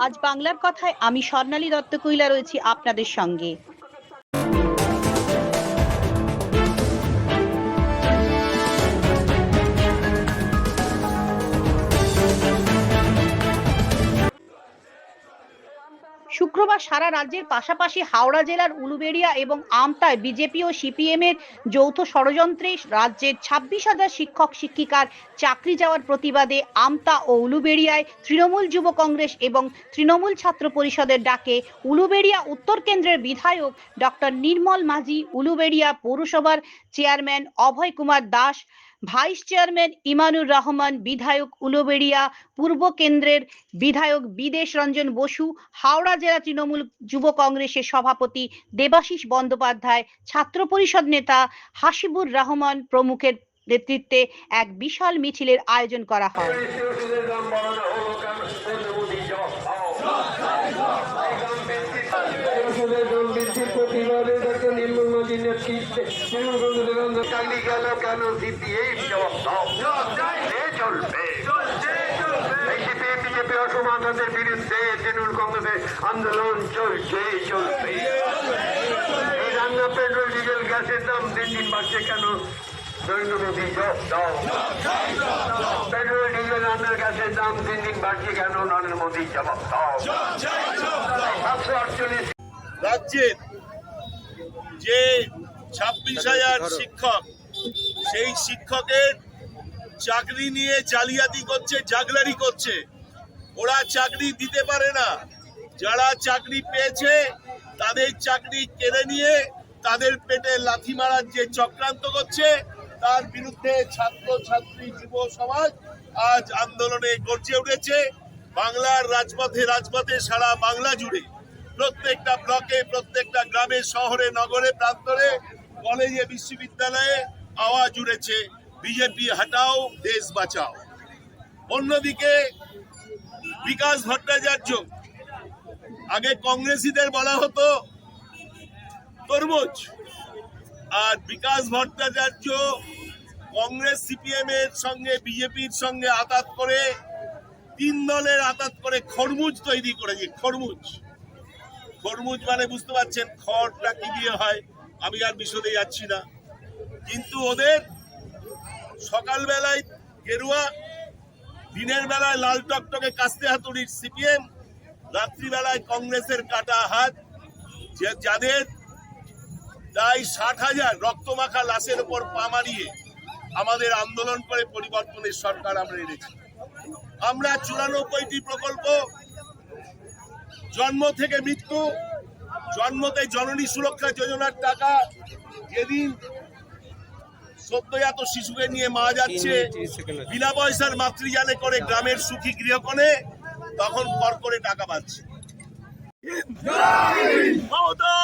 আজ বাংলার কথায় আমি স্বর্ণালী দত্ত রয়েছি আপনাদের সঙ্গে। শুক্রবার সারা রাজ্যের পাশাপাশি হাওড়া জেলার উলুবেড়িয়া এবং আমতায় বিজেপি ও সিপিএম এর যৌথ ষড়যন্ত্রে রাজ্যের ছাব্বিশ হাজার শিক্ষক, শিক্ষিকার চাকরি যাওয়ার প্রতিবাদে আমতা ও উলুবেড়িয়ায় তৃণমূল যুব কংগ্রেস এবং তৃণমূল ছাত্র পরিষদের ডাকে উলুবেড়িয়া উত্তর কেন্দ্রের বিধায়ক ডক্টর নির্মল মাঝি, উলুবেড়িয়া পৌরসভার chairman Abhay Kumar Das vice chairman Imanur Rahman বিধায়ক উলুবেড়িয়া পূর্ব কেন্দ্রের বিধায়ক বিদেশ রঞ্জন বসু হাওড়া জেলা তৃণমূল যুব কংগ্রেসের সভাপতি দেবাশিস বন্দ্যোপাধ্যায় ছাত্র পরিষদ নেতা হাসিবুর রহমান প্রমুখের নেতৃত্বে এক বিশাল মিছিলের আয়োজন করা হয়। প্রতিবাদে চাকরি গেল কেন সিপিএম জবাব দাও চলবে বিজেপি বিরুদ্ধে তৃণমূল কংগ্রেসের আন্দোলন চলছে চলবে রান্না পেট্রোল ডিজেল গ্যাসের দাম দিন দিন বাড়ছে কেন নরেন্দ্র মোদী জবাব দাও পেট্রোল ডিজেল রান্নার গ্যাসের দাম দিন দিন বাড়ছে কেন নরেন্দ্র মোদী জবাব দাও সাতশো আটচল্লিশ রাজ্যের যে ছাব্বিশ হাজার শিক্ষক। সেই শিক্ষকের চাকরি নিয়ে জালিয়াতি করছে জাগলারি করছে। ওরা চাকরি দিতে পারে না। যারা চাকরি পেয়েছে তাদের চাকরি কেড়ে নিয়ে তাদের পেটে লাথি মারার যে চক্রান্ত করছে তার বিরুদ্ধে ছাত্র ছাত্রী যুব সমাজ আজ আন্দোলনে গর্জে উঠেছে। বাংলার রাজপথে রাজপথে সারা বাংলা জুড়ে প্রত্যেকটা ব্লকে প্রত্যেকটা গ্রামে শহরে নগরে প্রান্তরে কলেজে বিশ্ববিদ্যালয়ে আওয়াজ উড়েছে বিজেপি হটাও, দেশ বাঁচাও। অন্যদিকে বিকাশ ভট্টাচার্য, আগে কংগ্রেসীদের বলা হতো তরমুজ, আর বিকাশ ভট্টাচার্য কংগ্রেস সিপিএম এর সঙ্গে, বিজেপির সঙ্গে আতাত করে, তিন দলের আতাত করে খরমুজ তৈরি করেছে, খরমুজ। খরমুজ মানে বুঝতে পারছেন, খড়টা কি দিয়ে হয়? আমি আর বিশদে যাচ্ছি না। কিন্তু ওদের সকালবেলায় গেরুয়া, দিনের বেলায় লাল টকটকে কাস্তে হাতুড়ির সিপিএম, রাত্রিবেলায় কংগ্রেসের কাটা হাত যাদের প্রায় ষাট হাজার রক্তমাখা লাশের ওপর পা মারিয়ে আমাদের আন্দোলন করে পরিবর্তনের সরকার আমরা এনেছি। আমরা চুরানব্বইটি প্রকল্প, জন্ম থেকে মৃত্যু জন্মতে জননী সুরক্ষা যোজনার টাকা। যেদিন সদ্যজাত শিশুকে নিয়ে মা যাচ্ছে। বিনা পয়সার মাতৃযানে করে গ্রামের সুখী গৃহকোণে তখন কর করে টাকা পাচ্ছে মমতা!